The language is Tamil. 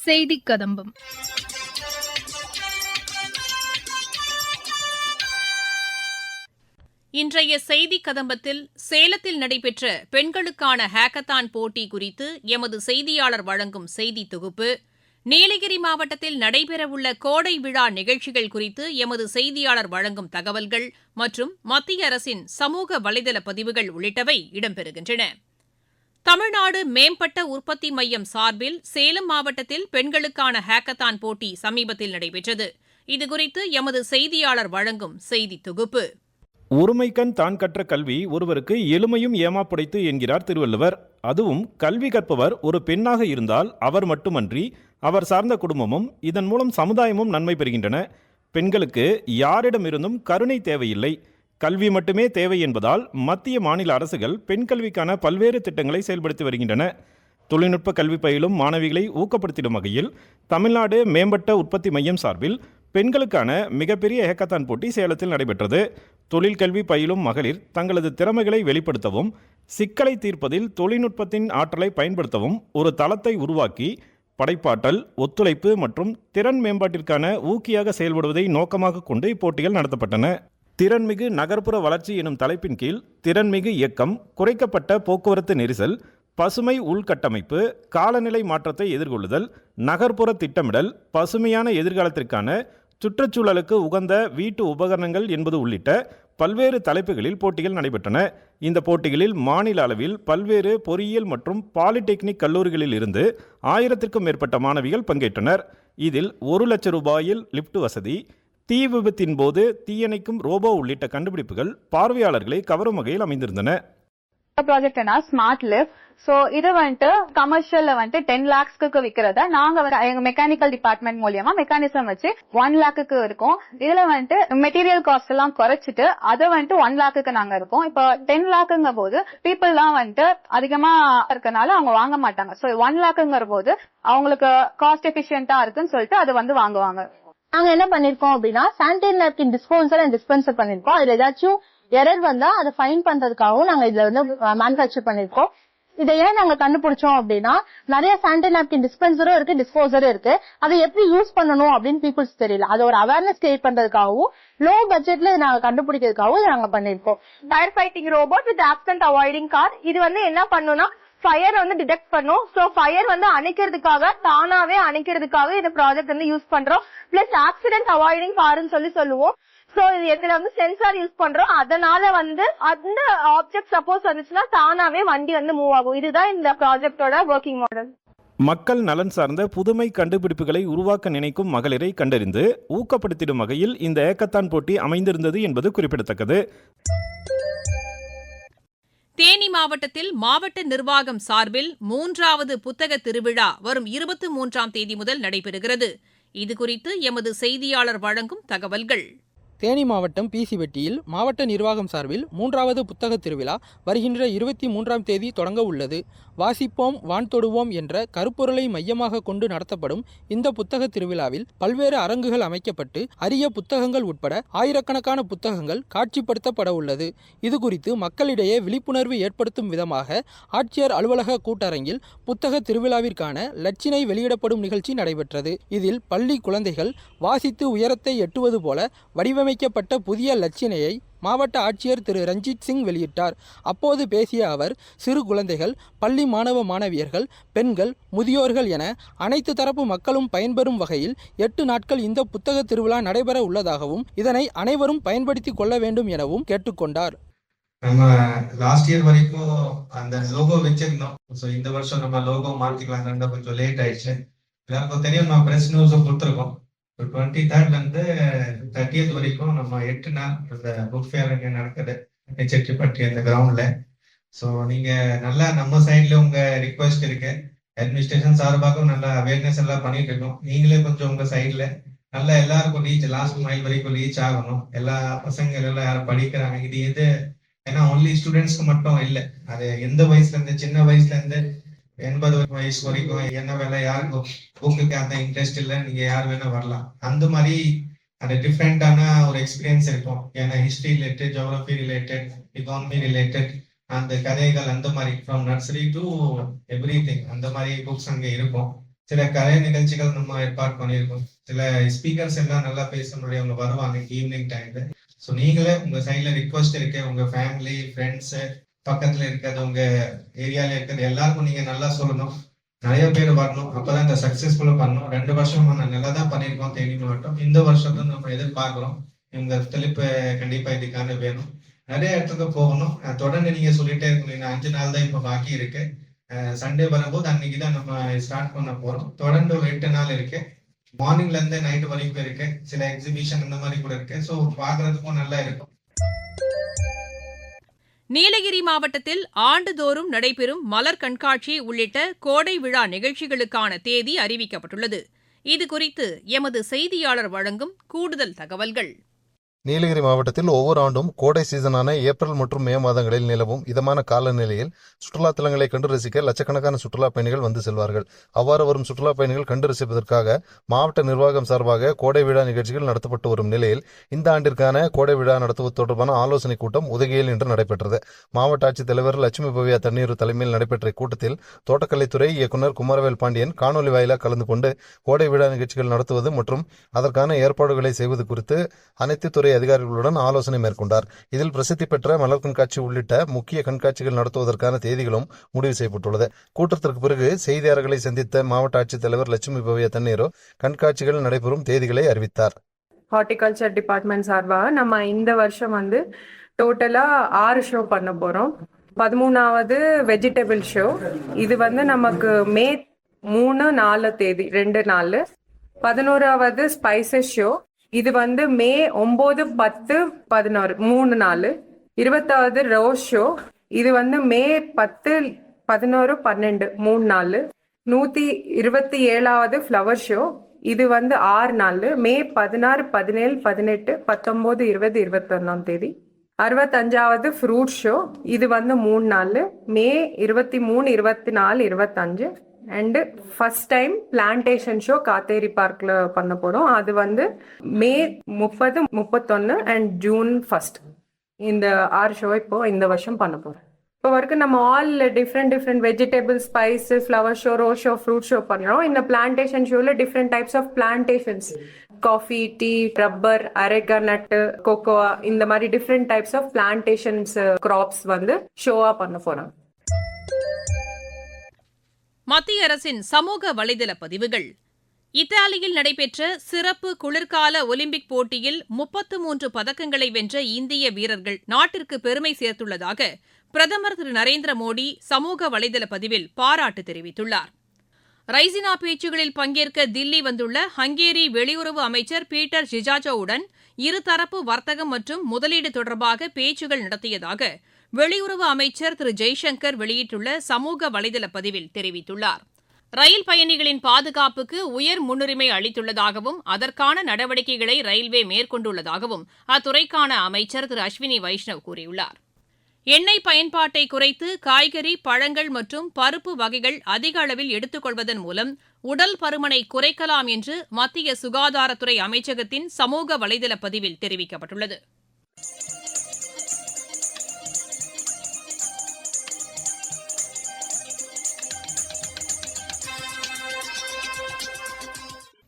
செய்தி கதம்பம் இன்றைய செய்தி கதம்பத்தில் சேலத்தில் நடைபெற்ற பெண்களுக்கான ஹேக்கத்தான் போட்டி குறித்து எமது செய்தியாளர் வழங்கும் செய்தி தொகுப்பு நீலகிரி மாவட்டத்தில் நடைபெறவுள்ள கோடை விழா நிகழ்ச்சிகள் குறித்து எமது செய்தியாளர் வழங்கும் தகவல்கள் மற்றும் மத்திய அரசின் சமூக வலைதள பதிவுகள் உள்ளிட்டவை இடம்பெறுகின்றன. தமிழ்நாடு மேம்பட்ட உற்பத்தி மையம் சார்பில் சேலம் மாவட்டத்தில் பெண்களுக்கான ஹேக்கத்தான் போட்டி சமீபத்தில் நடைபெற்றது. இதுகுறித்து எமது செய்தியாளர் வழங்கும் செய்தி தொகுப்பு. ஒருமைக்கண் தான் கற்ற கல்வி ஒருவருக்கு எளிமையும் ஏமாப்புடைத்து என்கிறார் திருவள்ளுவர். அதுவும் கல்வி கற்பவர் ஒரு பெண்ணாக இருந்தால் அவர் மட்டுமன்றி அவர் சார்ந்த குடும்பமும் இதன் மூலம் சமுதாயமும் நன்மை பெறுகின்றன. பெண்களுக்கு யாரிடமிருந்தும் கருணை தேவையில்லை. கல்வி மட்டுமே தேவை என்பதால் மத்திய மாநில அரசுகள் பெண் கல்விக்கான பல்வேறு திட்டங்களை செயல்படுத்தி வருகின்றன. தொழில்நுட்ப கல்வி பயிலும் மாணவிகளை ஊக்கப்படுத்திடும் வகையில் தமிழ்நாடு மேம்பட்ட உற்பத்தி மையம் சார்பில் பெண்களுக்கான மிகப்பெரிய ஹேக்கத்தான் போட்டி சேலத்தில் நடைபெற்றது. தொழில் கல்வி பயிலும் மகளிர் தங்களது திறமைகளை வெளிப்படுத்தவும் சிக்கலை தீர்ப்பதில் தொழில்நுட்பத்தின் ஆற்றலை பயன்படுத்தவும் ஒரு தளத்தை உருவாக்கி படைப்பாற்றல் ஒத்துழைப்பு மற்றும் திறன் மேம்பாட்டிற்கான ஊக்கியாக செயல்படுவதை நோக்கமாக கொண்டு இப்போட்டிகள் நடத்தப்பட்டன. திறன்மிகு நகர்ப்புற வளர்ச்சி எனும் தலைப்பின் கீழ் திறன்மிகு இயக்கம் குறைக்கப்பட்ட போக்குவரத்து நெரிசல் பசுமை உள்கட்டமைப்பு காலநிலை மாற்றத்தை எதிர்கொள்ளுதல் நகர்ப்புற திட்டமிடல் பசுமையான எதிர்காலத்திற்கான சுற்றுச்சூழலுக்கு உகந்த வீட்டு உபகரணங்கள் என்பது உள்ளிட்ட பல்வேறு தலைப்புகளில் போட்டிகள் நடைபெற்றன. இந்த போட்டிகளில் மாநில அளவில் பல்வேறு பொறியியல் மற்றும் பாலிடெக்னிக் கல்லூரிகளில் இருந்து ஆயிரத்திற்கும் மேற்பட்ட மாணவிகள் பங்கேற்றனர். இதில் ஒரு லட்சம் ரூபாயில் லிப்ட் வசதி தீ விபத்தின் போது தீயணைக்கும் ரோபோ உள்ளிட்ட கண்டுபிடிப்புகள் பார்வையாளர்களை கவரும் வகையில் அமைந்திருந்தன. ப்ராஜெக்ட்னா ஸ்மார்ட் லிஃப்ட் சோ இது வந்துட்டு கமர்ஷியல்ல வந்துட்டு டென் லேக்ஸ்க்கு விக்கிறத? நாங்க எங்க மெக்கானிக்கல் டிபார்ட்மெண்ட் மூலியமா மெக்கானிசம் வச்சு ஒன் லேக்குக்கு இருக்கும். இதுல வந்துட்டு மெட்டீரியல் காஸ்ட் எல்லாம் குறைச்சிட்டு அதை வந்துட்டு ஒன் லேக்குக்கு நாங்க இருக்கோம். இப்போ டென் லேக்குங்க போது பீப்புள் எல்லாம் வந்துட்டு அதிகமா இருக்கனால அவங்க வாங்க மாட்டாங்க. சோ ஒன் லேக்குங்கிற போது அவங்களுக்கு காஸ்ட் எஃபிஷியன்டா இருக்குன்னு சொல்லிட்டு அதை வந்து வாங்குவாங்க. நாங்க என்ன பண்ணிருக்கோம் அப்படின்னா sanitary napkin disposal and dispenser பண்ணிருக்கோம். அதுல ஏதாச்சும் எரர் வந்தா அதை ஃபைன் பண்றதுக்காகவும் நாங்க இதுல வந்து மேனுஃபேக்சர் பண்ணிருக்கோம். இதை ஏன் நாங்க கண்டுபிடிச்சோம் அப்படின்னா நிறைய சானிடரி நாப்கின் டிஸ்பென்சரும் இருக்கு டிஸ்போசரும் இருக்கு. அதை எப்படி யூஸ் பண்ணணும் அப்படின்னு பீப்புள்ஸ் தெரியல. அதை ஒரு அவேர்னஸ் கிரியேட் பண்றதுக்காகவும் லோ பட்ஜெட்ல நாங்க கண்டுபிடிக்கிறதுக்காகவும் நாங்க பண்ணிருக்கோம். Fire fighting robot with absent avoiding car இது வந்து என்ன பண்ணும்னா ஃபயர் வந்து டிடெக்ட் பண்ணும். சோ ஃபயர் வந்து அணைக்கிறதுக்காக தானாவே அணைக்கிறதுக்காக இந்த ப்ராஜெக்ட் வந்து யூஸ் பண்றோம். பிளஸ் ஆக்சிடென்ட் அவாய்டிங் ஃபார்னு சொல்லி சொல்லுவோம். சோ இது இதுல வந்து சென்சார் யூஸ் பண்றோம். அதனால வந்து அந்த ஆப்ஜெக்ட் சப்போஸ் வந்துச்சுன்னா தானாவே வண்டி வந்து மூவ் ஆகும். இதுதான் இந்த ப்ராஜெக்டோட ஒர்க்கிங் மாடல் மக்கள் நலன் சார்ந்த புதுமை கண்டுபிடிப்புகளை உருவாக்க நினைக்கும் மகளிரை கண்டறிந்து ஊக்கப்படுத்திடும் வகையில் இந்த ஏக்கத்தான் போட்டி அமைந்திருந்தது என்பது குறிப்பிடத்தக்கது. தேனி மாவட்டத்தில் மாவட்ட நிர்வாகம் சார்பில் மூன்றாவது புத்தக திருவிழா வரும் இருபத்தி மூன்றாம் தேதி முதல் நடைபெறுகிறது. இதுகுறித்து எமது செய்தியாளர் வழங்கும் தகவல்கள். தேனி மாவட்டம் பிசிவெட்டியில் மாவட்ட நிர்வாகம் சார்பில் மூன்றாவது புத்தக திருவிழா வருகின்ற இருபத்தி மூன்றாம் தேதி தொடங்க உள்ளது. வாசிப்போம் வான் தொடுவோம் என்ற கருப்பொருளை மையமாக கொண்டு நடத்தப்படும் இந்த புத்தக திருவிழாவில் பல்வேறு அரங்குகள் அமைக்கப்பட்டு அரிய புத்தகங்கள் உட்பட ஆயிரக்கணக்கான புத்தகங்கள் காட்சிப்படுத்தப்பட உள்ளது. இது குறித்து மக்களிடையே விழிப்புணர்வு ஏற்படுத்தும் விதமாக ஆட்சியர் அலுவலக கூட்டரங்கில் புத்தக திருவிழாவிற்கான லட்சினை வெளியிடப்படும் நிகழ்ச்சி நடைபெற்றது. இதில் பள்ளி குழந்தைகள் வாசித்து உயரத்தை எட்டுவது போல வடிவமை வடிவமைக்கப்பட்ட புதிய லட்சினையை மாவட்ட ஆட்சியர் திரு. ரஞ்சித் சிங் வெளியிட்டார். அப்போது பேசிய அவர் சிறு குழந்தைகள் பள்ளி மாணவ மாணவியர்கள் பெண்கள் முதியோர்கள் என அனைத்து தரப்பு மக்களும் பயன்பெறும் வகையில் எட்டு நாட்கள் இந்த புத்தக திருவிழா நடைபெற உள்ளதாகவும் இதனை அனைவரும் பயன்படுத்திக் கொள்ள வேண்டும் எனவும் கேட்டுக்கொண்டார். நம்ம லாஸ்ட் இயர் வரைக்கும் அந்த லோகோ வச்சிருந்தோம். ஸோ இந்த வருஷம் நம்ம லோகோ மாற்றிக்கலாம் கொஞ்சம் லேட் ஆயிடுச்சு. எல்லாருக்கும் தெரியும் நம்ம பிரஸ் நியூஸும் கொடுத்துருக்கோம். டுவெண்ட்டி தேர்ட்ல இருந்து தேர்ட்டியத் வரைக்கும் நம்ம எட்டு நாள் இந்த புக் ஃபேர் இங்கே நடக்குது. செட்டிப்பட்டி அந்த கிரவுண்ட்ல ஸோ நீங்க நல்லா நம்ம சைட்ல உங்க ரிக்வெஸ்ட் இருக்கு. அட்மினிஸ்ட்ரேஷன் சார்பாகவும் நல்லா அவேர்னஸ் எல்லாம் பண்ணிட்டு இருக்கோம். நீங்களே கொஞ்சம் உங்க சைட்ல நல்லா எல்லாருக்கும் ரீச் லாஸ்ட் மைல் வரைக்கும் ரீச் ஆகணும். எல்லா பசங்க எல்லாம் யாரும் படிக்கிறாங்க. இது எது? ஏன்னா ஒன்லி ஸ்டூடெண்ட்ஸ்க்கு மட்டும் இல்லை. அது எந்த வயசுல இருந்து சின்ன வயசுல இருந்து எண்பது வயசு வரைக்கும் என்ன வேலை யாருக்கும் புக்குக்கு அந்த இன்ட்ரெஸ்ட் இல்லை நீங்க யார் வேணா வரலாம். அந்த மாதிரி அந்த டிஃப்ரெண்டான ஒரு எக்ஸ்பீரியன்ஸ் இருக்கும். ஏன்னா history related geography related economy related அந்த கதைகள் அந்த மாதிரி from nursery to everything அந்த மாதிரி புக்ஸ் அங்கே இருக்கும். சில கலை நிகழ்ச்சிகள் நம்ம ஏற்பாடு பண்ணியிருக்கோம். சில ஸ்பீக்கர்ஸ் எல்லாம் நல்லா பேச அவங்க வருவாங்க ஈவினிங் டைம்ல ஸோ நீங்களே உங்க சைட்ல ரிக்வஸ்ட் இருக்கு. உங்க ஃபேமிலி ஃப்ரெண்ட்ஸு பக்கத்துல இருக்கிறது உங்க ஏரியால இருக்கிறது எல்லாருக்கும் நீங்க நல்லா சொல்லணும். நிறைய பேர் வரணும். அப்பதான் இந்த சக்சஸ்ஃபுல்லா பண்ணணும். ரெண்டு வருஷமா நான் நல்லா தான் பண்ணியிருக்கோம் தேனி மாவட்டம். இந்த வருஷத்துல நம்ம எதிர்பார்க்கிறோம். இவங்க தெளிப்பு கண்டிப்பா இதுக்கான வேணும். நிறைய இடத்துக்கு போகணும். தொடர்ந்து நீங்க சொல்லிட்டே இருக்கணும். இன்னும் அஞ்சு நாள் தான் இப்ப பாக்கி இருக்கு. சண்டே வரும்போது அன்னைக்கு தான் நம்ம ஸ்டார்ட் பண்ண போறோம். தொடர்ந்து ஒரு எட்டு நாள் இருக்கு. மார்னிங்ல இருந்து நைட் வரைக்கும் இருக்கு. சில எக்ஸிபிஷன் இந்த மாதிரி கூட இருக்கு. ஸோ பாக்குறதுக்கும் நல்லா இருக்கும். நீலகிரி மாவட்டத்தில் ஆண்டுதோறும் நடைபெறும் மலர் கண்காட்சி உள்ளிட்ட கோடை விழா நிகழ்ச்சிகளுக்கான தேதி அறிவிக்கப்பட்டுள்ளது. இதுகுறித்து எமது செய்தியாளர் வழங்கும் கூடுதல் தகவல்கள். நீலகிரி மாவட்டத்தில் ஒவ்வொரு ஆண்டும் கோடை சீசனான ஏப்ரல் மற்றும் மே மாதங்களில் நிலவும் இதமான காலநிலையில் சுற்றுலா தலங்களை கண்டு ரசிக்க லட்சக்கணக்கான சுற்றுலா பயணிகள் வந்து செல்வார்கள். அவ்வாறு வரும் சுற்றுலா பயணிகள் கண்டு ரசிப்பதற்காக மாவட்ட நிர்வாகம் சார்பாக கோடை விழா நிகழ்ச்சிகள் நடத்தப்பட்டு வரும் நிலையில் இந்த ஆண்டிற்கான கோடை விழா நடத்துவது தொடர்பான ஆலோசனைக் கூட்டம் உதகையில் இன்று நடைபெற்றது. மாவட்ட ஆட்சித்தலைவர் லட்சுமி பவ்யா தண்ணீர் தலைமையில் நடைபெற்ற இக்கூட்டத்தில் தோட்டக்கலைத்துறை இயக்குநர் குமாரவேல் பாண்டியன் காணொலி வாயிலாக கலந்து கொண்டு கோடை விழா நிகழ்ச்சிகள் நடத்துவது மற்றும் அதற்கான ஏற்பாடுகளை செய்வது குறித்து அனைத்து துறை அதிகாரிகளுடன் ஆலோசனை மேற்கொண்டார். இதில் பிரசித்தி பெற்ற மலர் கண்காட்சி உள்ளிட்ட முக்கிய கண்காட்சிகள் நடத்துவதற்கான தேதிகளும் முடிவு செய்யப்பட்டுள்ளது. கூட்டத்திற்கு பிறகு செய்தியாளர்களை சந்தித்த மாவட்ட ஆட்சித்தலைவர் லட்சுமி பவ்யா தண்ணீரோ கண்காட்சிகள் நடைபெறும் தேதிகளை அறிவித்தார். ஹார்டிகல்ச்சர் டிபார்ட்மெண்ட் சார்பாக நம்ம இந்த வருஷம் வந்து டோட்டலா ஆறு ஷோ பண்ண போறோம். பதிமூணாவது வெஜிடபிள் ஷோ இது வந்து நமக்கு மே மூணு நாலு தேதி ரெண்டு நாள். பதினோராவது ஸ்பைசஸ் ஷோ இது வந்து மே ஒன்பது பத்து பதினாறு மூணு நாலு. இருபத்தாவது ரோஸ் ஷோ இது வந்து மே பத்து பதினோரு பன்னெண்டு மூணு நாள் நூத்தி இருபத்தி ஏழாவது ஃப்ளவர் ஷோ இது வந்து ஆறு நாள் மே பதினாறு பதினேழு பதினெட்டு பத்தொன்பது இருபது இருபத்தொன்னாம் தேதி. அறுபத்தஞ்சாவது ஃப்ரூட் ஷோ இது வந்து மூணு நாள் மே இருபத்தி மூணு இருபத்தி நாலு இருபத்தஞ்சு. And first time plantation show Katteri பார்க்கில் பண்ண போகிறோம் அது வந்து மே முப்பது முப்பத்தொன்னு அண்ட் ஜூன் ஃபர்ஸ்ட் இந்த ஆறு ஷோ இப்போ இந்த வருஷம் பண்ண போறோம். இப்போ வரைக்கும் நம்ம all different different vegetable spice flower show rose show fruit show பண்ணுறோம் இந்த பிளான்டேஷன் ஷோவில் different types of plantations coffee tea rubber areca nut கோகோவா இந்த மாதிரி different types of plantations crops வந்து ஷோவா பண்ண போறோம். மத்திய அரசின் சமூக வலைதள பதிவுகள். இத்தாலியில் நடைபெற்ற சிறப்பு குளிர்கால ஒலிம்பிக் போட்டியில் முப்பத்து மூன்று பதக்கங்களை வென்ற இந்திய வீரர்கள் நாட்டிற்கு பெருமை சேர்த்துள்ளதாக பிரதமர் திரு நரேந்திர மோடி சமூக வலைதள பதிவில் பாராட்டு தெரிவித்துள்ளார். ரைசினா பேச்சுகளில் பங்கேற்க தில்லி வந்துள்ள ஹங்கேரி வெளியுறவு அமைச்சர் பீட்டர் ஜிஜாஜோவுடன் இருதரப்பு வர்த்தகம் மற்றும் முதலீடு தொடர்பாக பேச்சுகள் நடத்தியதாக வெளியுறவு அமைச்சர் திரு. ஜெய்சங்கர் வெளியிட்டுள்ள சமூக வலைதள பதிவில் தெரிவித்துள்ளார். ரயில் பயணிகளின் பாதுகாப்புக்கு உயர் முன்னுரிமை அளித்துள்ளதாகவும் அதற்கான நடவடிக்கைகளை ரயில்வே மேற்கொண்டுள்ளதாகவும் அத்துறைக்கான அமைச்சர் திரு. அஸ்வினி வைஷ்ணவ் கூறியுள்ளார். எண்ணெய் பயன்பாட்டை குறைத்து காய்கறி பழங்கள் மற்றும் பருப்பு வகைகள் அதிக அளவில் எடுத்துக்கொள்வதன் மூலம் உடல் பருமனை குறைக்கலாம் என்று மத்திய சுகாதாரத்துறை அமைச்சகத்தின் சமூக வலைதள பதிவில் தெரிவிக்கப்பட்டுள்ளது.